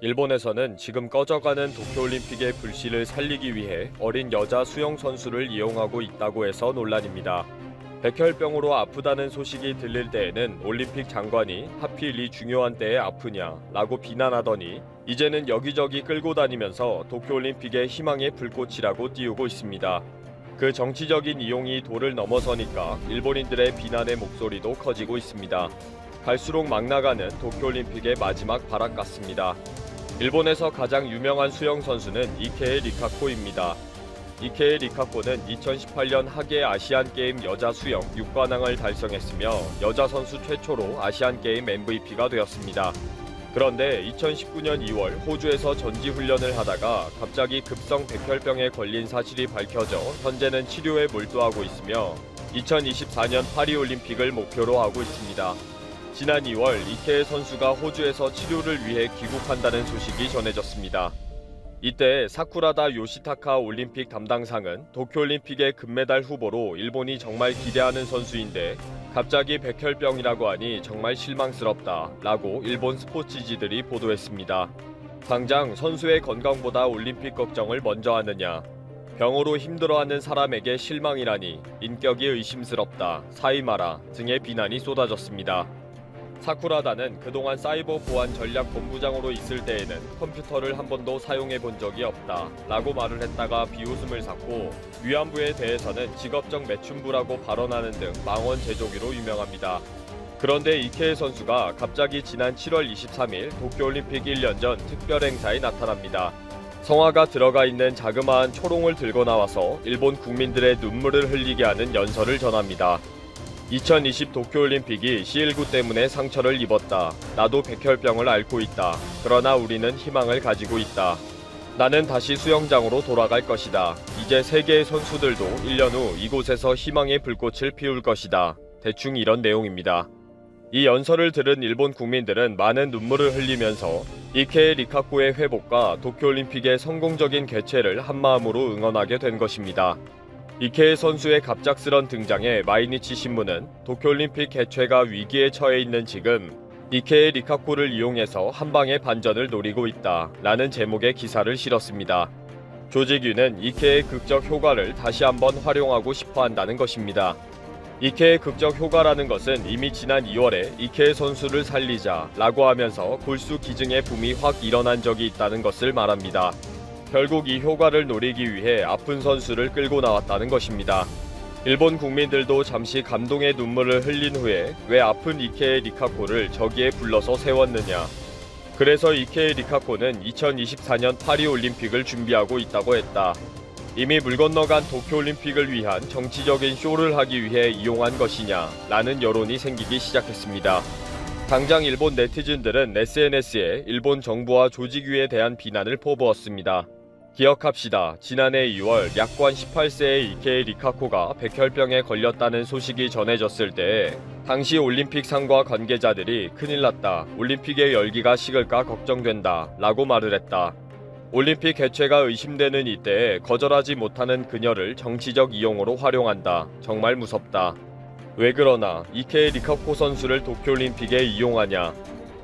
일본에서는 지금 꺼져가는 도쿄올림픽의 불씨를 살리기 위해 어린 여자 수영 선수를 이용하고 있다고 해서 논란입니다. 백혈병으로 아프다는 소식이 들릴 때에는 올림픽 장관이 하필 이 중요한 때에 아프냐 라고 비난하더니 이제는 여기저기 끌고 다니면서 도쿄올림픽의 희망의 불꽃이라고 띄우고 있습니다. 그 정치적인 이용이 도를 넘어서니까 일본인들의 비난의 목소리도 커지고 있습니다. 갈수록 막 나가는 도쿄올림픽의 마지막 발악 같습니다. 일본에서 가장 유명한 수영 선수는 이케에 리카코입니다. 이케에 리카코는 2018년 하계 아시안 게임 여자 수영 6관왕을 달성했으며 여자 선수 최초로 아시안 게임 MVP가 되었습니다. 그런데 2019년 2월 호주에서 전지 훈련을 하다가 갑자기 급성 백혈병에 걸린 사실이 밝혀져 현재는 치료에 몰두하고 있으며 2024년 파리 올림픽을 목표로 하고 있습니다. 지난 2월 이케 선수가 호주에서 치료를 위해 귀국한다는 소식이 전해졌습니다. 이때 사쿠라다 요시타카 올림픽 담당상은 도쿄올림픽의 금메달 후보로 일본이 정말 기대하는 선수인데 갑자기 백혈병이라고 하니 정말 실망스럽다 라고 일본 스포츠지들이 보도했습니다. 당장 선수의 건강보다 올림픽 걱정을 먼저 하느냐 병으로 힘들어하는 사람에게 실망이라니 인격이 의심스럽다 사이마라 등의 비난이 쏟아졌습니다. 사쿠라다는 그동안 사이버 보안 전략 본부장으로 있을 때에는 컴퓨터를 한 번도 사용해 본 적이 없다 라고 말을 했다가 비웃음을 샀고 위안부에 대해서는 직업적 매춘부라고 발언하는 등 망원 제조기로 유명합니다. 그런데 이케 선수가 갑자기 지난 7월 23일 도쿄올림픽 1년 전 특별 행사에 나타납니다. 성화가 들어가 있는 자그마한 초롱을 들고 나와서 일본 국민들의 눈물을 흘리게 하는 연설을 전합니다. 2020 도쿄올림픽이 C19 때문에 상처를 입었다. 나도 백혈병을 앓고 있다. 그러나 우리는 희망을 가지고 있다. 나는 다시 수영장으로 돌아갈 것이다. 이제 세계의 선수들도 1년 후 이곳에서 희망의 불꽃을 피울 것이다. 대충 이런 내용입니다. 이 연설을 들은 일본 국민들은 많은 눈물을 흘리면서 이케 리카코의 회복과 도쿄올림픽의 성공적인 개최를 한마음으로 응원하게 된 것입니다. 이케 선수의 갑작스런 등장에 마이니치 신문은 도쿄올림픽 개최가 위기에 처해 있는 지금 이케 리카코를 이용해서 한방의 반전을 노리고 있다 라는 제목의 기사를 실었습니다. 조직위는 이케의 극적 효과를 다시 한번 활용하고 싶어 한다는 것입니다. 이케의 극적 효과라는 것은 이미 지난 2월에 이케 선수를 살리자 라고 하면서 골수 기증의 붐이 확 일어난 적이 있다는 것을 말합니다. 결국 이 효과를 노리기 위해 아픈 선수를 끌고 나왔다는 것입니다. 일본 국민들도 잠시 감동의 눈물을 흘린 후에 왜 아픈 이케의 리카코를 저기에 불러서 세웠느냐. 그래서 이케의 리카코는 2024년 파리 올림픽을 준비하고 있다고 했다. 이미 물 건너간 도쿄올림픽을 위한 정치적인 쇼를 하기 위해 이용한 것이냐 라는 여론이 생기기 시작했습니다. 당장 일본 네티즌들은 SNS에 일본 정부와 조직위에 대한 비난을 퍼부었습니다. 기억합시다. 지난해 2월 약관 18세의 이케 리카코가 백혈병에 걸렸다는 소식이 전해졌을 때 당시 올림픽 상과 관계자들이 큰일 났다. 올림픽의 열기가 식을까 걱정된다. 라고 말을 했다. 올림픽 개최가 의심되는 이때에 거절하지 못하는 그녀를 정치적 이용으로 활용한다. 정말 무섭다. 왜 그러나 이케 리카코 선수를 도쿄올림픽에 이용하냐?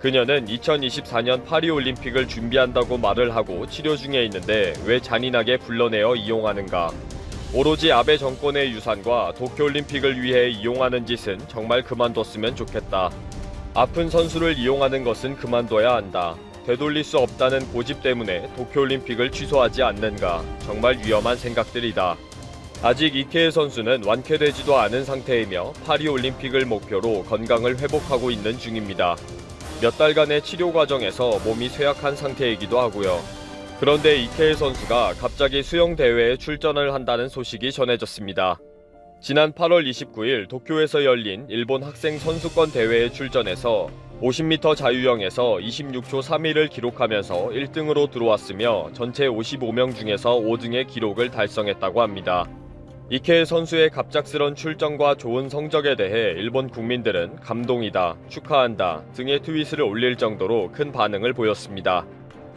그녀는 2024년 파리올림픽을 준비한다고 말을 하고 치료 중에 있는데 왜 잔인하게 불러내어 이용하는가? 오로지 아베 정권의 유산과 도쿄올림픽을 위해 이용하는 짓은 정말 그만뒀으면 좋겠다. 아픈 선수를 이용하는 것은 그만둬야 한다. 되돌릴 수 없다는 고집 때문에 도쿄올림픽을 취소하지 않는가? 정말 위험한 생각들이다. 아직 이케 선수는 완쾌되지도 않은 상태이며 파리올림픽을 목표로 건강을 회복하고 있는 중입니다. 몇 달간의 치료 과정에서 몸이 쇠약한 상태이기도 하고요. 그런데 이케 선수가 갑자기 수영 대회에 출전을 한다는 소식이 전해졌습니다. 지난 8월 29일 도쿄에서 열린 일본 학생 선수권 대회에 출전해서 50m 자유형에서 26초 3위를 기록하면서 1등으로 들어왔으며 전체 55명 중에서 5등의 기록을 달성했다고 합니다. 이케 선수의 갑작스런 출전과 좋은 성적에 대해 일본 국민들은 감동이다, 축하한다 등의 트윗을 올릴 정도로 큰 반응을 보였습니다.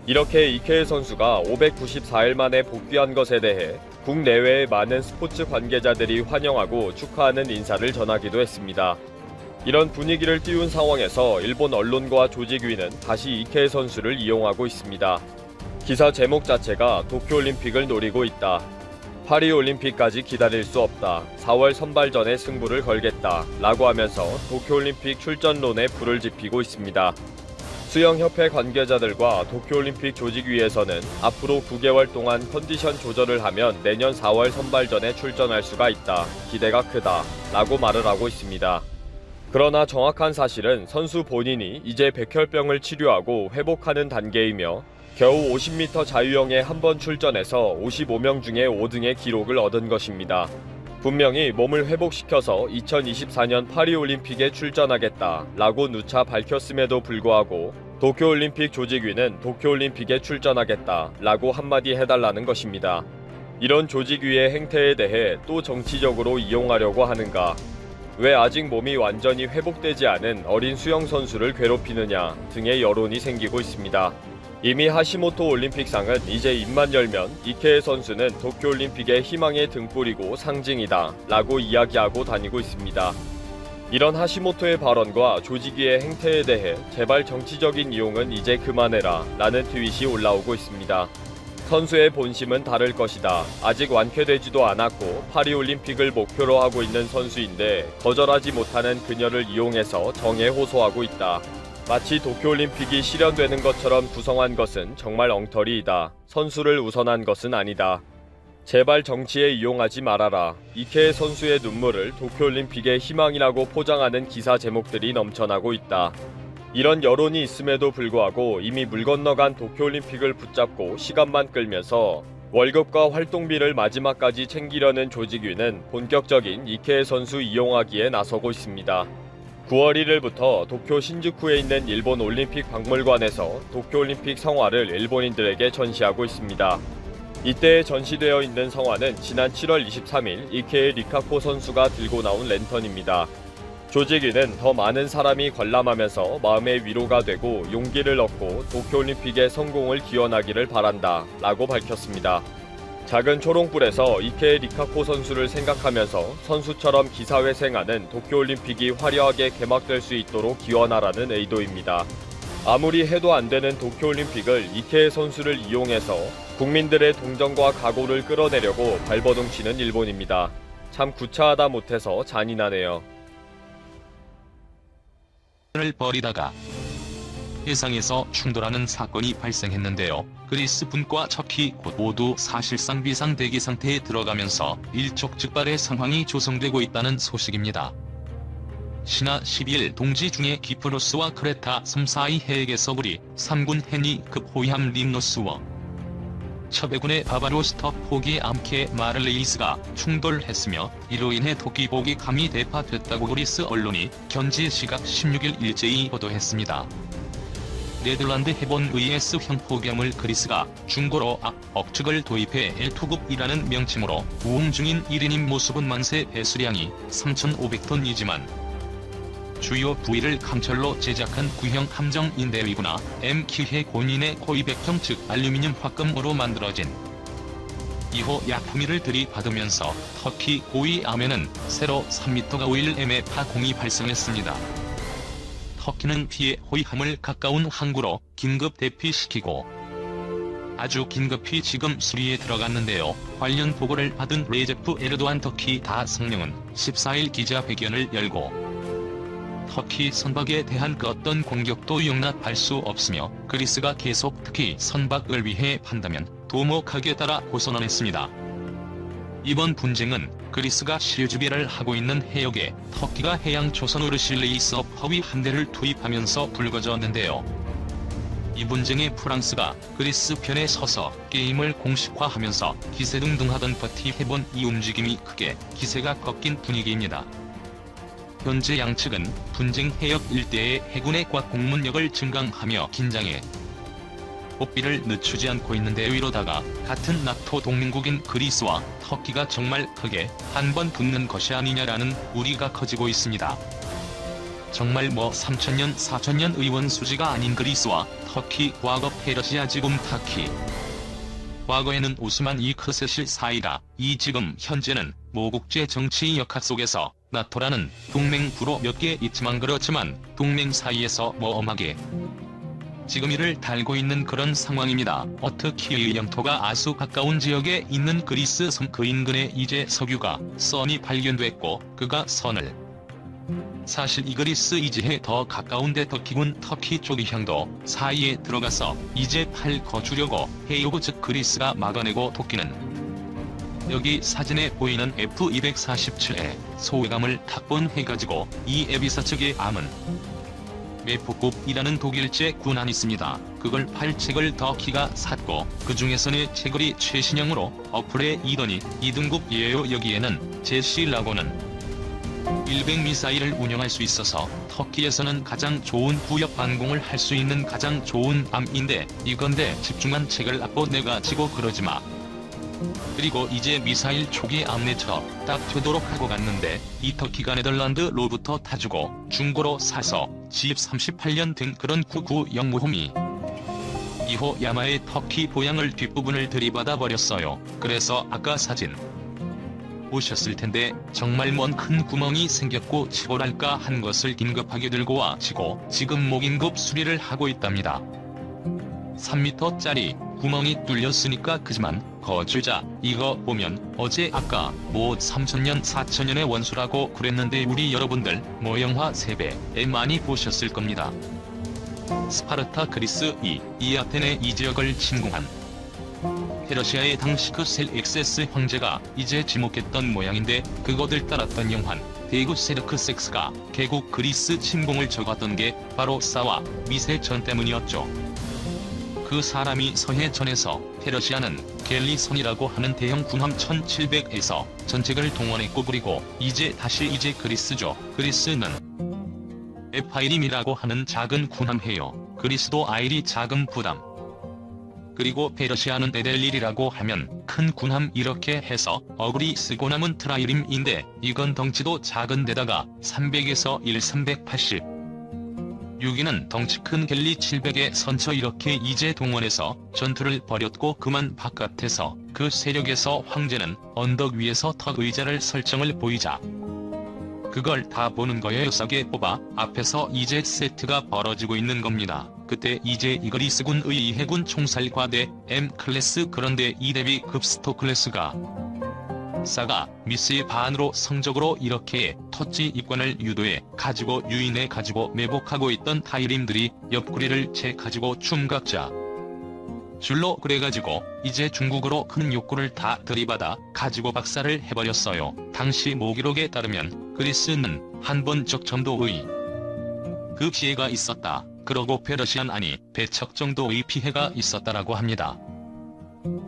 이렇게 이케 선수가 594일 만에 복귀한 것에 대해 국내외의 많은 스포츠 관계자들이 환영하고 축하하는 인사를 전하기도 했습니다. 이런 분위기를 띄운 상황에서 일본 언론과 조직위는 다시 이케 선수를 이용하고 있습니다. 기사 제목 자체가 도쿄올림픽을 노리고 있다. 파리 올림픽까지 기다릴 수 없다. 4월 선발전에 승부를 걸겠다. 라고 하면서 도쿄올림픽 출전론에 불을 지피고 있습니다. 수영협회 관계자들과 도쿄올림픽 조직위에서는 앞으로 9개월 동안 컨디션 조절을 하면 내년 4월 선발전에 출전할 수가 있다. 기대가 크다. 라고 말을 하고 있습니다. 그러나 정확한 사실은 선수 본인이 이제 백혈병을 치료하고 회복하는 단계이며 겨우 50m 자유형에 한 번 출전해서 55명 중에 5등의 기록을 얻은 것입니다. 분명히 몸을 회복시켜서 2024년 파리올림픽에 출전하겠다 라고 누차 밝혔음에도 불구하고 도쿄올림픽 조직위는 도쿄올림픽에 출전하겠다 라고 한마디 해달라는 것입니다. 이런 조직위의 행태에 대해 또 정치적으로 이용하려고 하는가? 왜 아직 몸이 완전히 회복되지 않은 어린 수영 선수를 괴롭히느냐 등의 여론이 생기고 있습니다. 이미 하시모토 올림픽상은 이제 입만 열면 이케 선수는 도쿄올림픽의 희망의 등불이고 상징이다 라고 이야기하고 다니고 있습니다. 이런 하시모토의 발언과 조직위의 행태에 대해 제발 정치적인 이용은 이제 그만해라 라는 트윗이 올라오고 있습니다. 선수의 본심은 다를 것이다. 아직 완쾌되지도 않았고 파리올림픽을 목표로 하고 있는 선수인데 거절하지 못하는 그녀를 이용해서 정에 호소하고 있다. 마치 도쿄올림픽이 실현되는 것처럼 구성한 것은 정말 엉터리이다. 선수를 우선한 것은 아니다. 제발 정치에 이용하지 말아라. 이케 선수의 눈물을 도쿄올림픽의 희망이라고 포장하는 기사 제목들이 넘쳐나고 있다. 이런 여론이 있음에도 불구하고 이미 물 건너간 도쿄올림픽을 붙잡고 시간만 끌면서 월급과 활동비를 마지막까지 챙기려는 조직위는 본격적인 이케 선수 이용하기에 나서고 있습니다. 9월 1일부터 도쿄 신주쿠에 있는 일본 올림픽 박물관에서 도쿄올림픽 성화를 일본인들에게 전시하고 있습니다. 이때 전시되어 있는 성화는 지난 7월 23일 이케의 리카코 선수가 들고 나온 랜턴입니다. 조직위는 더 많은 사람이 관람하면서 마음의 위로가 되고 용기를 얻고 도쿄올림픽의 성공을 기원하기를 바란다 라고 밝혔습니다. 작은 초롱불에서 이케 리카코 선수를 생각하면서 선수처럼 기사회생하는 도쿄올림픽이 화려하게 개막될 수 있도록 기원하라는 의도입니다. 아무리 해도 안 되는 도쿄올림픽을 이케 선수를 이용해서 국민들의 동정과 각오를 끌어내려고 발버둥 치는 일본입니다. 참 구차하다 못해서 잔인하네요. 을 벌이다가 해상에서 충돌하는 사건이 발생했는데요. 그리스 분과 터키 곧 모두 사실상 비상 대기 상태에 들어가면서 일촉즉발의 상황이 조성되고 있다는 소식입니다. 신화 12일 동지 중에 기프로스와 크레타 섬 사이 해역에서 우리 3군 해니급 호위함 림노스와 첩해군의 바바로스터 포기 암케 마를레이스가 충돌했으며 이로 인해 토끼복이 감히 대파됐다고 그리스 언론이 현지 시각 16일 일제히 보도했습니다. 네덜란드 해본 VS형 포기함을 그리스가 중고로 악, 억측을 도입해 L2급이라는 명칭으로 우웅 중인 1인인 모습은 만세 배수량이 3,500톤이지만 주요 부위를 강철로 제작한 구형 함정인데 위구나 M키해 본인의 코이백형 즉 알루미늄 화금으로 만들어진 2호 약품위를 들이받으면서 터키 고위 암에는 세로 3m가 5.1m의 파공이 발생했습니다. 터키는 피해 호위함을 가까운 항구로 긴급 대피시키고 아주 긴급히 지금 수리에 들어갔는데요. 관련 보고를 받은 레제프 에르도안 터키 다성령은 14일 기자회견을 열고 터키 선박에 대한 그 어떤 공격도 용납할 수 없으며 그리스가 계속 특히 선박을 위해 판다면 도목하게 따라 고선언했습니다. 이번 분쟁은 그리스가 실주비를 하고 있는 해역에 터키가 해양 조선 우르실레이서 허위 한 대를 투입하면서 불거졌는데요. 이 분쟁에 프랑스가 그리스 편에 서서 게임을 공식화하면서 기세 등등하던 버티 해본 이 움직임이 크게 기세가 꺾인 분위기입니다. 현재 양측은 분쟁 해역 일대의 해군의 과 공문력을 증강하며 긴장해 복비를 늦추지 않고 있는데 이러다가 같은 나토 동맹국인 그리스와 터키가 정말 크게 한 번 붙는 것이 아니냐라는 우리가 커지고 있습니다. 정말 뭐 3천년 4천년 의원 수지가 아닌 그리스와 터키 과거 페르시아 지금 타키 과거에는 오스만 이 크셋일 사이가 이 지금 현재는 모국제 정치 역학 속에서 나토라는 동맹 구로 몇 개 있지만 그렇지만 동맹 사이에서 모험하게 지금 이를 달고 있는 그런 상황입니다. 어떻게 영토가 아주 가까운 지역에 있는 그리스 섬 그 인근에 이제 석유가 선이 발견됐고 그가 선을 사실 이 그리스 이지에 더 가까운 데 터키군 터키 쪽의 향도 사이에 들어가서 이제 팔 거주려고 해요고 즉 그리스가 막아내고 토끼는 여기 사진에 보이는 F247의 소외감을 탁본해가지고 이 에비사 측의 암은 메포급이라는 독일제 군함이 있습니다. 그걸 팔 책을 터키가 샀고 그 중에서는 책을이 최신형으로 어플에 이더니 2등급이에요 여기에는 제시라고는 100 미사일을 운영할 수 있어서 터키에서는 가장 좋은 구역 반공을 할 수 있는 가장 좋은 암인데 이건데 집중한 책을 앞고 내가 지고 그러지 마. 그리고 이제 미사일 초기 암내처 딱 되도록 하고 갔는데 이 터키가 네덜란드 로부터 타주고 중고로 사서 집 38년 된 그런 990 모홈이 2호 야마의 터키 보양을 뒷부분을 들이받아 버렸어요. 그래서 아까 사진 보셨을 텐데 정말 먼 큰 구멍이 생겼고 치고랄까 한 것을 긴급하게 들고 와 치고 지금 목인급 수리를 하고 있답니다. 3m짜리 구멍이 뚫렸으니까 그지만 거주자 이거 보면 어제 아까 뭐 3000년 4000년의 원수라고 그랬는데 우리 여러분들 모영화 3배에 많이 보셨을 겁니다. 스파르타 그리스 2, 이 아테네 이 지역을 침공한 페르시아의 당시 그 셀 엑세스 황제가 이제 지목했던 모양인데 그거들 따랐던 영환 대구 세르크섹스가 개국 그리스 침공을 적었던 게 바로 사와 미세전 때문이었죠. 그 사람이 서해전에서 페르시아는 겔리손이라고 하는 대형 군함 1700에서 전책을 동원했고 그리고 이제 다시 이제 그리스죠. 그리스는 에파이림이라고 하는 작은 군함해요. 그리스도 아일이 작은 부담. 그리고 페르시아는 에델릴이라고 하면 큰 군함 이렇게 해서 어글이 쓰고 남은 트라이림인데 이건 덩치도 작은 데다가 300에서 1 380 6위는 덩치 큰 갤리 700의 선처 이렇게 이제 동원해서 전투를 벌였고 그만 바깥에서 그 세력에서 황제는 언덕 위에서 턱 의자를 설정을 보이자 그걸 다 보는 거예요 싸게 뽑아 앞에서 이제 세트가 벌어지고 있는 겁니다. 그때 이제 이그리스군의 이 해군 총살과대 M클래스 그런데 이 대비 급스토 클래스가 사가 미스의 반으로 성적으로 이렇게 터치 입관을 유도해 가지고 유인해 가지고 매복하고 있던 타이림들이 옆구리를 채 가지고 춤각자 줄로 그래가지고 이제 중국으로 큰 욕구를 다 들이받아 가지고 박살을 해버렸어요. 당시 모기록에 따르면 그리스는 한 번 적점도의 그 피해가 있었다. 그러고 페르시안 아니 배척 정도의 피해가 있었다라고 합니다.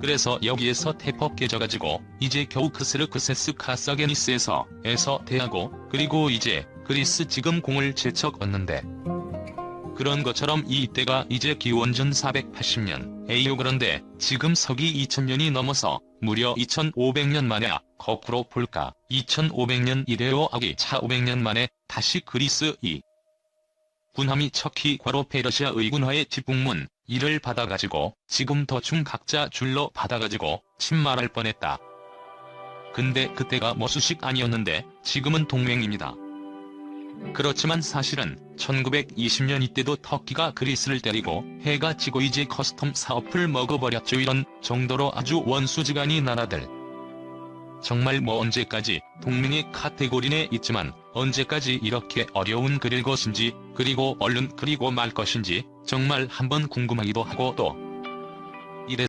그래서 여기에서 태법 깨져가지고 이제 겨우 크스르크세스 카사게니스에서 에서 대하고 그리고 이제 그리스 지금 공을 제척 얻는데. 그런 것처럼 이 때가 이제 기원전 480년. 에이요 그런데 지금 서기 2000년이 넘어서 무려 2500년 만에 거꾸로 볼까? 2500년 이래요. 아기 차 500년 만에 다시 그리스 이 군함이 척히 과로 페르시아 의군화의 집국문 이를 받아가지고 지금 더중 각자 줄로 받아가지고 침말할 뻔했다. 근데 그때가 머수식 아니었는데 지금은 동맹입니다. 그렇지만 사실은 1920년 이때도 터키가 그리스를 때리고 해가 지고 이제 커스텀 사업을 먹어버렸죠 이런 정도로 아주 원수지간이 나라들. 정말 뭐 언제까지 동맹의 카테고리에 있지만 언제까지 이렇게 어려운 그릴 것인지 그리고 얼른 그리고 말 것인지 정말 한번 궁금하기도 하고 또